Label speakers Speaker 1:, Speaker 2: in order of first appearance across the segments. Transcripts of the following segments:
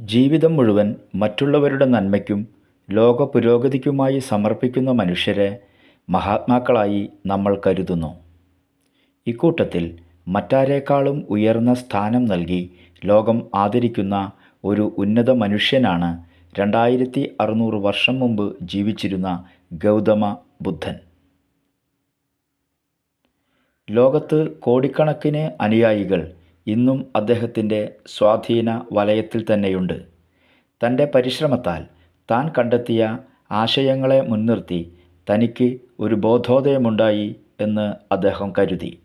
Speaker 1: ജീവിതം മുഴുവൻ മറ്റുള്ളവരുടെ നന്മയ്ക്കും ലോക പുരോഗതിക്കുമായി സമർപ്പിക്കുന്ന മനുഷ്യരെ മഹാത്മാക്കളായി നമ്മൾ കരുതുന്നു. ഇക്കൂട്ടത്തിൽ മറ്റാരേക്കാളും ഉയർന്ന സ്ഥാനം നൽകി ലോകം ആദരിക്കുന്ന ഒരു ഉന്നത മനുഷ്യനാണ് രണ്ടായിരത്തി അറുന്നൂറ് വർഷം മുമ്പ് ജീവിച്ചിരുന്ന ഗൗതമ ബുദ്ധൻ. ലോകത്ത് കോടിക്കണക്കിന് അനുയായികൾ ഇന്നും അദ്ദേഹത്തിന്റെ സ്വാധീന വലയത്തിൽ തന്നെയുണ്ട്. തന്റെ പരിശ്രമത്താൽ താൻ കണ്ടെത്തിയ ആശയങ്ങളെ മുൻനിർത്തി തനിക്ക് ഒരു ബോധോദയമുണ്ടായി എന്ന് അദ്ദേഹം കരുതി.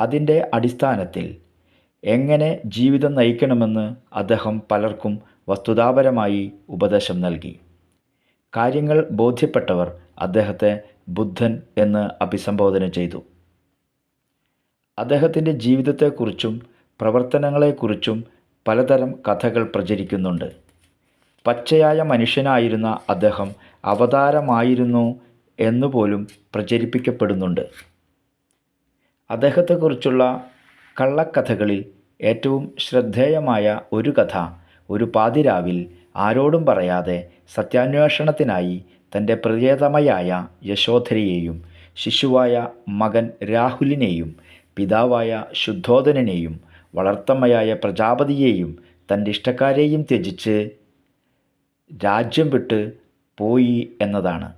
Speaker 1: അതിന്റെ അടിസ്ഥാനത്തിൽ എങ്ങനെ ജീവിതം നയിക്കണമെന്ന് അദ്ദേഹം പലർക്കും വസ്തുതാപരമായി ഉപദേശം നൽകി. കാര്യങ്ങൾ ബോധ്യപ്പെട്ടവർ അദ്ദേഹത്തെ ബുദ്ധൻ എന്ന് അഭിസംബോധന ചെയ്തു. അദ്ദേഹത്തിന്റെ ജീവിതത്തെക്കുറിച്ചും പ്രവർത്തനങ്ങളെക്കുറിച്ചും പലതരം കഥകൾ പ്രചരിക്കുന്നുണ്ട്. പച്ചയായ മനുഷ്യനായിരുന്ന അദ്ദേഹം അവതാരമായിരുന്നു എന്നുപോലും പ്രചരിപ്പിക്കപ്പെടുന്നുണ്ട്. അദ്ദേഹത്തെക്കുറിച്ചുള്ള കള്ളക്കഥകളിൽ ഏറ്റവും ശ്രദ്ധേയമായ ഒരു കഥ ഒരു പാതിരാവിൽ ആരോടും പറയാതെ സത്യാന്വേഷണത്തിനായി തന്റെ പ്രിയതമയായ യശോധരയെയും ശിശുവായ മകൻ രാഹുലിനെയും പിതാവായ ശുദ്ധോധനനെയും വളർത്തമ്മയായ പ്രജാപതിയെയും തന്റെ ഇഷ്ടക്കാരെയും ത്യജിച്ച് രാജ്യം വിട്ട് പോയി എന്നതാണ്.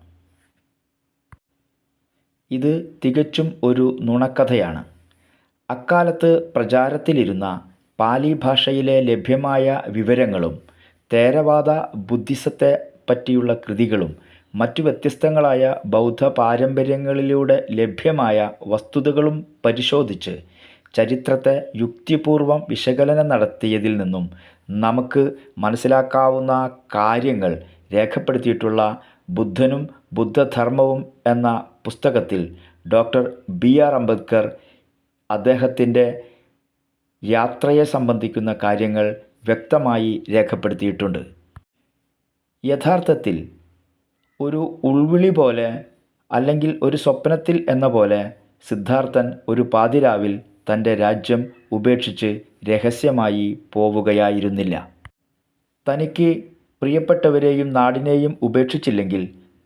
Speaker 1: ഇത് തികച്ചും ഒരു നുണക്കഥയാണ്. അക്കാലത്ത് പ്രചാരത്തിലിരുന്ന പാലി ഭാഷയിലെ ലഭ്യമായ വിവരങ്ങളും തേരവാദ ബുദ്ധിസത്തെ പറ്റിയുള്ള കൃതികളും മറ്റു വ്യത്യസ്തങ്ങളായ ബൗദ്ധ പാരമ്പര്യങ്ങളിലൂടെ ലഭ്യമായ വസ്തുതകളും പരിശോധിച്ച് ചരിത്രത്തെ യുക്തിപൂർവം വിശകലനം നടത്തിയതിൽ നിന്നും നമുക്ക് മനസ്സിലാക്കാവുന്ന കാര്യങ്ങൾ രേഖപ്പെടുത്തിയിട്ടുള്ള ബുദ്ധനും ബുദ്ധധർമ്മവും എന്ന പുസ്തകത്തിൽ ഡോക്ടർ ബി. ആർ. അംബേദ്കർ അദ്ദേഹത്തിന്റെ യാത്രയെ സംബന്ധിക്കുന്ന കാര്യങ്ങൾ വ്യക്തമായി രേഖപ്പെടുത്തിയിട്ടുണ്ട്. യഥാർത്ഥത്തിൽ ഒരു ഉൾവിളി പോലെ അല്ലെങ്കിൽ ഒരു സ്വപ്നത്തിൽ എന്ന പോലെ സിദ്ധാർത്ഥൻ ഒരു പാതിരാവിൽ തന്റെ രാജ്യം ഉപേക്ഷിച്ച് രഹസ്യമായി പോവുകയായിരുന്നില്ല. തനിക്ക് പ്രിയപ്പെട്ടവരെയും നാടിനെയും ഉപേക്ഷിച്ചില്ലെങ്കിൽ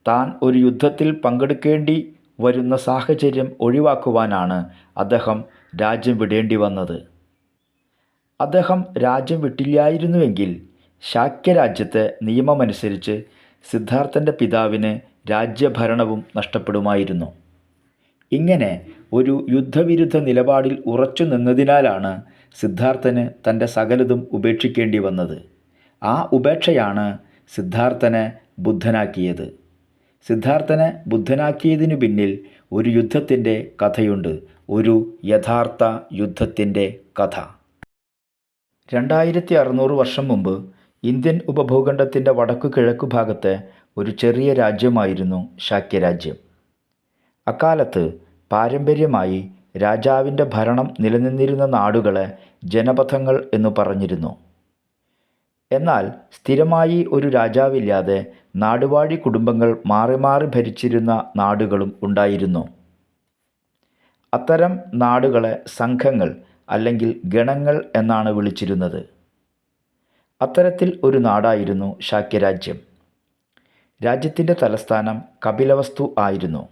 Speaker 1: താൻ ഒരു യുദ്ധത്തിൽ പങ്കെടുക്കേണ്ടി വരുന്ന സാഹചര്യം ഒഴിവാക്കുവാനാണ് അദ്ദേഹം രാജ്യം വിടേണ്ടി വന്നത് അദ്ദേഹം രാജ്യം വിട്ടില്ലായിരുന്നുവെങ്കിൽ ശാക്യരാജ്യത്തെ നിയമമനുസരിച്ച് സിദ്ധാർത്ഥന്റെ പിതാവിന് രാജ്യഭരണവും നഷ്ടപ്പെടുമായിരുന്നു. ഇങ്ങനെ ഒരു യുദ്ധവിരുദ്ധ നിലപാടിൽ ഉറച്ചു നിന്നതിനാലാണ് സിദ്ധാർത്ഥന് തന്റെ സകലതും ഉപേക്ഷിക്കേണ്ടി വന്നത്. ആ ഉപേക്ഷയാണ് സിദ്ധാർത്ഥനെ ബുദ്ധനാക്കിയത്. സിദ്ധാർത്ഥനെ ബുദ്ധനാക്കിയതിനു പിന്നിൽ ഒരു യുദ്ധത്തിന്റെ കഥയുണ്ട്. ഒരു യഥാർത്ഥ യുദ്ധത്തിന്റെ കഥ. രണ്ടായിരത്തി അറുനൂറ് വർഷം മുമ്പ് ഇന്ത്യൻ ഉപഭൂഖണ്ഡത്തിന്റെ വടക്കു കിഴക്കു ഭാഗത്തെ ഒരു ചെറിയ രാജ്യമായിരുന്നു ശാക്യരാജ്യം. അക്കാലത്ത് പാരമ്പര്യമായി രാജാവിന്റെ ഭരണം നിലനിന്നിരുന്ന നാടുകളെ ജനപഥങ്ങൾ എന്നു പറഞ്ഞിരുന്നു. എന്നാൽ സ്ഥിരമായി ഒരു രാജാവില്ലാതെ നാടുവാഴി കുടുംബങ്ങൾ മാറി മാറി ഭരിച്ചിരുന്ന നാടുകളും ഉണ്ടായിരുന്നു. അത്തരം നാടുകളെ സംഘങ്ങൾ അല്ലെങ്കിൽ ഗണങ്ങൾ എന്നാണ് വിളിച്ചിരുന്നത്. അത്തരത്തിൽ ഒരു നാടായിരുന്നു ശാക്യരാജ്യം. രാജ്യത്തിന്റെ തലസ്ഥാനം കപിലവസ്തു ആയിരുന്നു.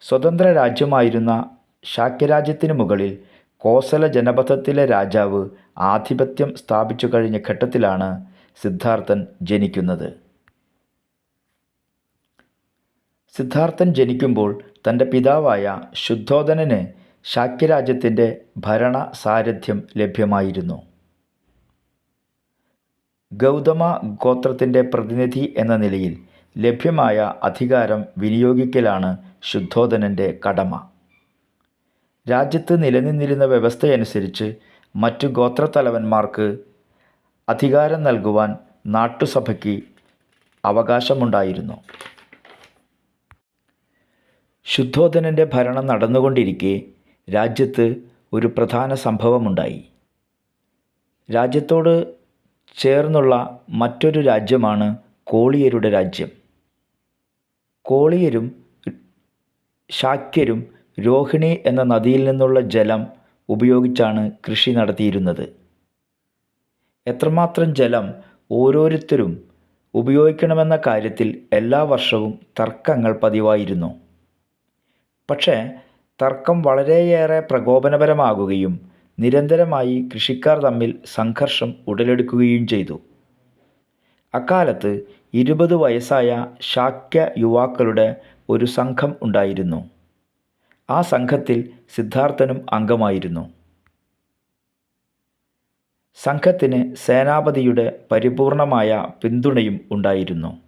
Speaker 1: സ്വതന്ത്ര രാജ്യമായിരുന്ന ശാക്യരാജ്യത്തിന് മുകളിൽ കോസല ജനപഥത്തിലെ രാജാവ് ആധിപത്യം സ്ഥാപിച്ചു കഴിഞ്ഞ ഘട്ടത്തിലാണ് സിദ്ധാർത്ഥൻ ജനിക്കുന്നത്. സിദ്ധാർത്ഥൻ ജനിക്കുമ്പോൾ തന്റെ പിതാവായ ശുദ്ധോധനന് ശാക്യരാജ്യത്തിന്റെ ഭരണ സാരഥ്യം ലഭ്യമായിരുന്നു. ഗൗതമ ഗോത്രത്തിന്റെ പ്രതിനിധി എന്ന നിലയിൽ ലഭ്യമായ അധികാരം വിനിയോഗിക്കലാണ് ശുദ്ധോധനന്റെ കടമ. രാജ്യത്ത് നിലനിന്നിരുന്ന വ്യവസ്ഥയനുസരിച്ച് മറ്റു ഗോത്രത്തലവന്മാർക്ക് അധികാരം നൽകുവാൻ നാട്ടുസഭയ്ക്ക് അവകാശമുണ്ടായിരുന്നു. ശുദ്ധോധനന്റെ ഭരണം നടന്നുകൊണ്ടിരിക്കെ രാജ്യത്ത് ഒരു പ്രധാന സംഭവമുണ്ടായി. രാജ്യത്തോട് ചേർന്നുള്ള മറ്റൊരു രാജ്യമാണ് കോളിയരുടെ രാജ്യം. കോളിയരും ശാക്യരും രോഹിണി എന്ന നദിയിൽ നിന്നുള്ള ജലം ഉപയോഗിച്ചാണ് കൃഷി നടത്തിയിരുന്നത്. എത്രമാത്രം ജലം ഓരോരുത്തരും ഉപയോഗിക്കണമെന്ന കാര്യത്തിൽ എല്ലാ വർഷവും തർക്കങ്ങൾ പതിവായിരുന്നു പക്ഷേ തർക്കം വളരെയേറെ പ്രകോപനപരമാകുകയും നിരന്തരമായി കൃഷിക്കാർ തമ്മിൽ സംഘർഷം ഉടലെടുക്കുകയും ചെയ്തു. അക്കാലത്ത് ഇരുപത് വയസ്സായ ശാക്യ യുവാക്കളുടെ ഒരു സംഘം ഉണ്ടായിരുന്നു. ആ സംഘത്തിൽ സിദ്ധാർത്ഥനും അംഗമായിരുന്നു. സംഘത്തിന് സേനാപതിയുടെ പരിപൂർണമായ പിന്തുണയും ഉണ്ടായിരുന്നു.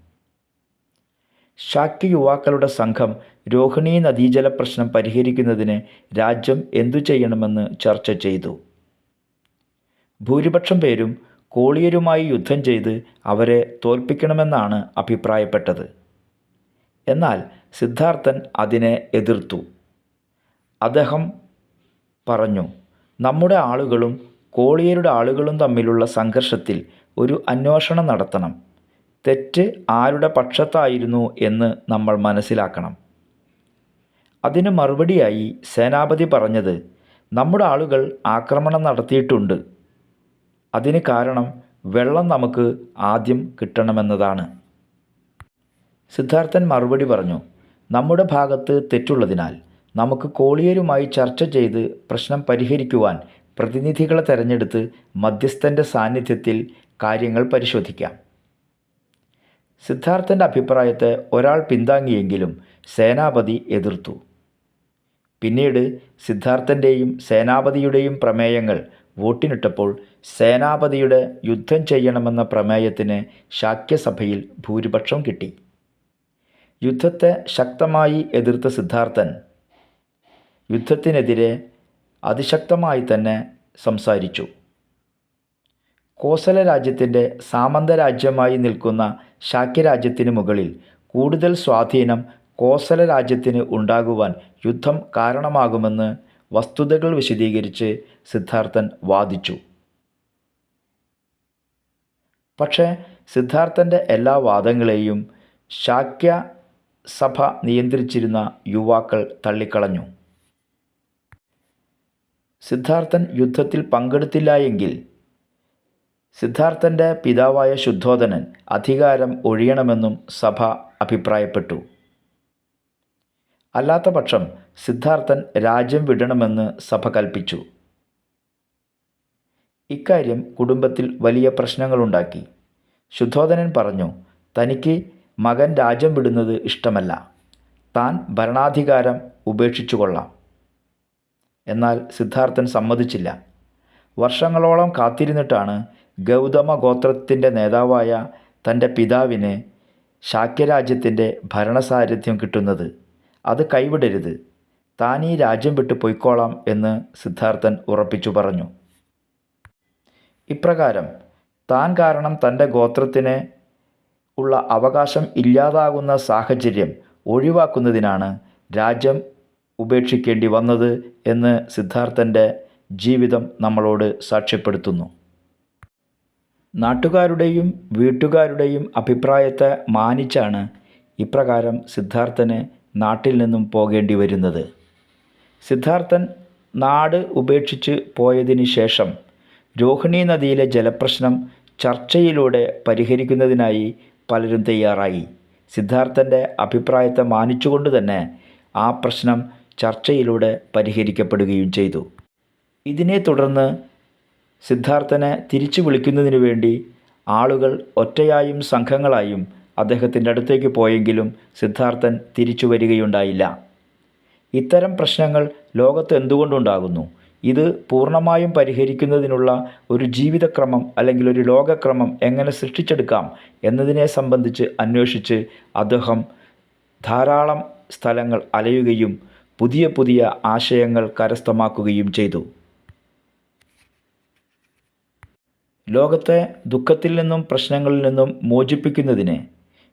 Speaker 1: ശാക്യ യുവാക്കളുടെ സംഘം രോഹിണി നദീജല പ്രശ്നം പരിഹരിക്കുന്നതിന് രാജ്യം എന്തു ചെയ്യണമെന്ന് ചർച്ച ചെയ്തു. ഭൂരിപക്ഷം പേരും കോളിയരുമായി യുദ്ധം ചെയ്ത് അവരെ തോൽപ്പിക്കണമെന്നാണ് അഭിപ്രായപ്പെട്ടത്. എന്നാൽ സിദ്ധാർത്ഥൻ അതിനെ എതിർത്തു. അദ്ദേഹം പറഞ്ഞു നമ്മുടെ ആളുകളും കോളിയരുടെ ആളുകളും തമ്മിലുള്ള സംഘർഷത്തിൽ ഒരു അന്വേഷണം നടത്തണം. തെറ്റ് ആരുടെ പക്ഷത്തായിരുന്നു എന്ന് നമ്മൾ മനസ്സിലാക്കണം. അതിന് മറുപടിയായി സേനാപതി പറഞ്ഞത് നമ്മുടെ ആളുകൾ ആക്രമണം നടത്തിയിട്ടുണ്ട്. അതിന് കാരണം വെള്ളം നമുക്ക് ആദ്യം കിട്ടണമെന്നതാണ്. സിദ്ധാർത്ഥൻ മറുപടി പറഞ്ഞു നമ്മുടെ ഭാഗത്ത് തെറ്റുള്ളതിനാൽ നമുക്ക് കോളിയരുമായി ചർച്ച ചെയ്ത് പ്രശ്നം പരിഹരിക്കുവാൻ പ്രതിനിധികളെ തെരഞ്ഞെടുത്ത് മധ്യസ്ഥന്റെ സാന്നിധ്യത്തിൽ കാര്യങ്ങൾ പരിശോധിക്കാം. സിദ്ധാർത്ഥന്റെ അഭിപ്രായത്തെ ഒരാൾ പിന്താങ്ങിയെങ്കിലും സേനാപതി എതിർത്തു. പിന്നീട് സിദ്ധാർത്ഥന്റെയും സേനാപതിയുടെയും പ്രമേയങ്ങൾ വോട്ടിനിട്ടപ്പോൾ സേനാപതിയുടെ യുദ്ധം ചെയ്യണമെന്ന പ്രമേയത്തിന് ശാക്യസഭയിൽ ഭൂരിപക്ഷം കിട്ടി. യുദ്ധത്തെ ശക്തമായി എതിർത്ത സിദ്ധാർത്ഥൻ യുദ്ധത്തിനെതിരെ അതിശക്തമായി തന്നെ സംസാരിച്ചു. കോസല രാജ്യത്തിന്റെ സാമന്ത രാജ്യമായി നിൽക്കുന്ന ശാക്യരാജ്യത്തിന് മുകളിൽ കൂടുതൽ സ്വാധീനം കോസല രാജ്യത്തിന് ഉണ്ടാകുവാൻ യുദ്ധം കാരണമാകുമെന്ന് വസ്തുതകൾ വിശദീകരിച്ച് സിദ്ധാർത്ഥൻ വാദിച്ചു. പക്ഷേ സിദ്ധാർത്ഥന്റെ എല്ലാ വാദങ്ങളെയും ശാക്യ സഭ നിയന്ത്രിച്ചിരുന്ന യുവാക്കൾ തള്ളിക്കളഞ്ഞു. സിദ്ധാർത്ഥൻ യുദ്ധത്തിൽ പങ്കെടുത്തില്ല എങ്കിൽ സിദ്ധാർത്ഥന്റെ പിതാവായ ശുദ്ധോധനൻ അധികാരം ഒഴിയണമെന്നും സഭ അഭിപ്രായപ്പെട്ടു. അല്ലാത്തപക്ഷം സിദ്ധാർത്ഥൻ രാജ്യം വിടണമെന്ന് സഭ കൽപ്പിച്ചു. ഇക്കാര്യം കുടുംബത്തിൽ വലിയ പ്രശ്നങ്ങളുണ്ടാക്കി. ശുദ്ധോധനൻ പറഞ്ഞു തനിക്ക് മകൻ രാജ്യം വിടുന്നത് ഇഷ്ടമല്ല. താൻ ഭരണാധികാരം ഉപേക്ഷിച്ചു കൊള്ളാം എന്നാൽ സിദ്ധാർത്ഥൻ സമ്മതിച്ചില്ല. വർഷങ്ങളോളം കാത്തിരുന്നിട്ടാണ് ഗൗതമ ഗോത്രത്തിന്റെ നേതാവായ തന്റെ പിതാവിന് ശാക്യരാജ്യത്തിന്റെ ഭരണസാരഥ്യം കിട്ടുന്നത്. അത് കൈവിടരുത്. താൻ ഈ രാജ്യം വിട്ടു പൊയ്ക്കോളാം എന്ന് സിദ്ധാർത്ഥൻ ഉറപ്പിച്ചു പറഞ്ഞു. ഇപ്രകാരം താൻ കാരണം തന്റെ ഗോത്രത്തിന് ഉള്ള അവകാശം ഇല്ലാതാകുന്ന സാഹചര്യം ഒഴിവാക്കുന്നതിനാണ് രാജ്യം ഉപേക്ഷിക്കേണ്ടി വന്നത് എന്ന് സിദ്ധാർത്ഥന്റെ ജീവിതം നമ്മളോട് സാക്ഷ്യപ്പെടുത്തുന്നു. നാട്ടുകാരുടെയും വീട്ടുകാരുടെയും അഭിപ്രായത്തെ മാനിച്ചാണ് ഇപ്രകാരം സിദ്ധാർത്ഥന് നാട്ടിൽ നിന്നും പോകേണ്ടി വരുന്നത്. സിദ്ധാർത്ഥൻ നാട് ഉപേക്ഷിച്ച് പോയതിന് ശേഷം രോഹിണി നദിയിലെ ജലപ്രശ്നം ചർച്ചയിലൂടെ പരിഹരിക്കുന്നതിനായി പലരും തയ്യാറായി. സിദ്ധാർത്ഥന്റെ അഭിപ്രായത്തെ മാനിച്ചുകൊണ്ട് തന്നെ ആ പ്രശ്നം ചർച്ചയിലൂടെ പരിഹരിക്കപ്പെടുകയും ചെയ്തു. ഇതിനെ തുടർന്ന് സിദ്ധാർത്ഥനെ തിരിച്ചു വിളിക്കുന്നതിനു വേണ്ടി ആളുകൾ ഒറ്റയായും സംഘങ്ങളായും അദ്ദേഹത്തിന്റെ അടുത്തേക്ക് പോയെങ്കിലും സിദ്ധാർത്ഥൻ തിരിച്ചു വരികയുണ്ടായില്ല. ഇത്തരം പ്രശ്നങ്ങൾ ലോകത്ത് എന്തുകൊണ്ടുണ്ടാകുന്നു? ഇത് പൂർണമായും പരിഹരിക്കുന്നതിനുള്ള ഒരു ജീവിതക്രമം അല്ലെങ്കിൽ ഒരു ലോകക്രമം എങ്ങനെ സൃഷ്ടിച്ചെടുക്കാം എന്നതിനെ സംബന്ധിച്ച് അന്വേഷിച്ച് അദ്ദേഹം ധാരാളം സ്ഥലങ്ങൾ അലയുകയും പുതിയ പുതിയ ആശയങ്ങൾ കരസ്ഥമാക്കുകയും ചെയ്തു. ലോകത്തെ ദുഃഖത്തിൽ നിന്നും പ്രശ്നങ്ങളിൽ നിന്നും മോചിപ്പിക്കുന്നതിന്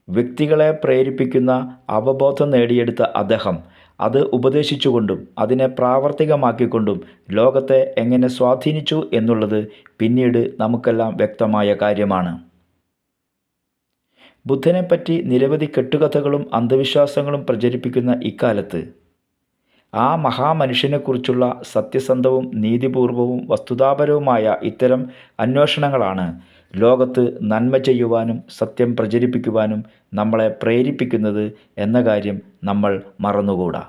Speaker 1: വ്യക്തികളെ പ്രേരിപ്പിക്കുന്ന അവബോധം നേടിയെടുത്ത അദ്ദേഹം അത് ഉപദേശിച്ചുകൊണ്ടും അതിനെ പ്രാവർത്തികമാക്കിക്കൊണ്ടും ലോകത്തെ എങ്ങനെ സ്വാധീനിച്ചു എന്നുള്ളത് പിന്നീട് നമുക്കെല്ലാം വ്യക്തമായ കാര്യമാണ്. ബുദ്ധനെപ്പറ്റി നിരവധി കെട്ടുകഥകളും അന്ധവിശ്വാസങ്ങളും പ്രചരിപ്പിക്കുന്ന ഇക്കാലത്ത് ആ മഹാമനുഷ്യനെക്കുറിച്ചുള്ള സത്യസന്ധവും നീതിപൂർവവും വസ്തുതാപരവുമായ ഇത്തരം അന്വേഷണങ്ങളാണ് ലോകത്ത് നന്മ ചെയ്യുവാനും സത്യം പ്രചരിപ്പിക്കുവാനും നമ്മളെ പ്രേരിപ്പിക്കുന്നത് എന്ന കാര്യം നമ്മൾ മറന്നുകൂടാ.